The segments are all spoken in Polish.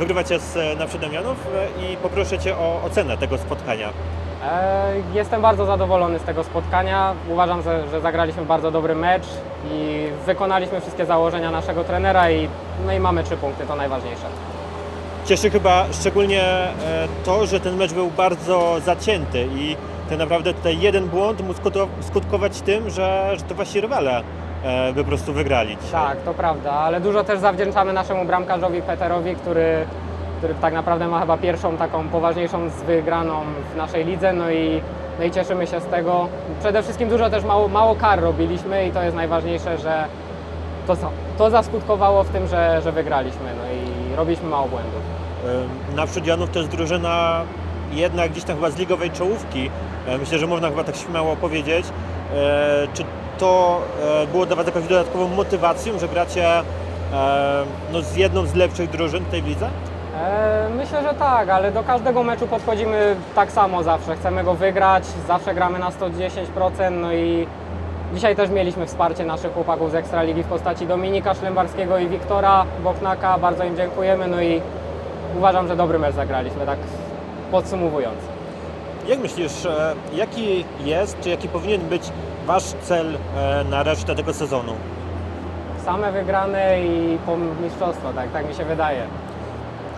wygrywacie z e, Naprzedemianów e, i poproszę Cię o ocenę tego spotkania. E, Jestem bardzo zadowolony z tego spotkania. Uważam, że, zagraliśmy bardzo dobry mecz i wykonaliśmy wszystkie założenia naszego trenera i, no i mamy trzy punkty, to najważniejsze. Cieszy chyba szczególnie to, że ten mecz był bardzo zacięty i tak naprawdę tutaj jeden błąd mógł skutkować tym, że, że to wasi rywale by po prostu wygrali. dzisiaj. Tak, to prawda, ale dużo też zawdzięczamy naszemu bramkarzowi Peterowi, który, który tak naprawdę ma chyba pierwszą taką poważniejszą z wygraną w naszej lidze, no i, no i cieszymy się z tego. Przede wszystkim dużo też mało, mało kar robiliśmy i to jest najważniejsze, że to, to zaskutkowało w tym, że, że wygraliśmy, no i robiliśmy mało błędów. E, Naprzód to jest drużyna jednak gdzieś tam chyba z ligowej czołówki. E, Myślę, że można chyba tak śmiało powiedzieć. E, Czy to e, było dla Was jakąś dodatkową motywacją, że gracie e, no, z jedną z lepszych drużyn tej w lidze? Myślę, że tak, ale do każdego meczu podchodzimy tak samo zawsze. Chcemy go wygrać, zawsze gramy na 110%, no i dzisiaj też mieliśmy wsparcie naszych chłopaków z Ekstraligi w postaci Dominika Szlembarskiego i Wiktora Boknaka. Bardzo im dziękujemy, no i uważam, że dobry mecz zagraliśmy, tak podsumowując. Jak myślisz, e, jaki jest, czy jaki powinien być Wasz cel e, na resztę tego sezonu? Same wygrane i po mistrzostwo, tak, tak mi się wydaje.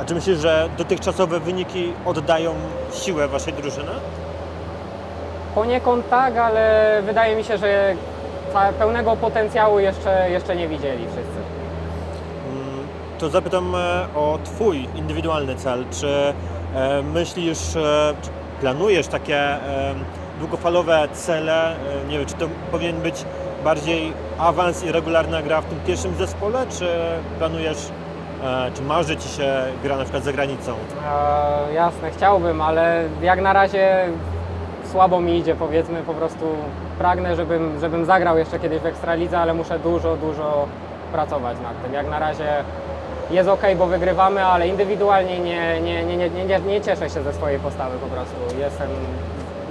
A czy myślisz, że dotychczasowe wyniki oddają siłę Waszej drużyny? Poniekąd tak, ale wydaje mi się, że pełnego potencjału jeszcze, jeszcze nie widzieli wszyscy. Mm, To zapytam e, o Twój indywidualny cel. Czy myślisz, planujesz takie długofalowe cele? E, Nie wiem, czy to powinien być bardziej awans i regularna gra w tym pierwszym zespole, czy planujesz, e, czy marzy Ci się gra na przykład za granicą? E, jasne, chciałbym, ale jak na razie słabo mi idzie, powiedzmy, po prostu pragnę, żebym, żebym zagrał jeszcze kiedyś w Ekstralidze, ale muszę dużo, dużo pracować nad tym. Jak na razie jest ok, bo wygrywamy, ale indywidualnie nie, nie, nie, nie, nie, nie, nie cieszę się ze swojej postawy po prostu. Jestem,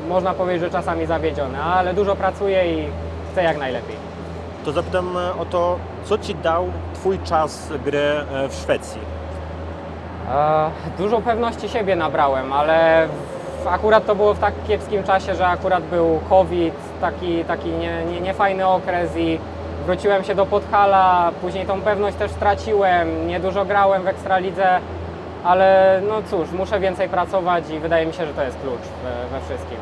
można powiedzieć, że czasami zawiedziony, ale dużo pracuję i chcę jak najlepiej. To zapytam e, o to, co Ci dał Twój czas gry e, w Szwecji? E, Dużo pewności siebie nabrałem, ale w, akurat to było w tak kiepskim czasie, że akurat był COVID, taki, taki nie, nie, niefajny okres i wróciłem się do Podhala, później tą pewność też straciłem, niedużo grałem w Ekstralidze, ale no cóż, muszę więcej pracować i wydaje mi się, że to jest klucz we, we wszystkim.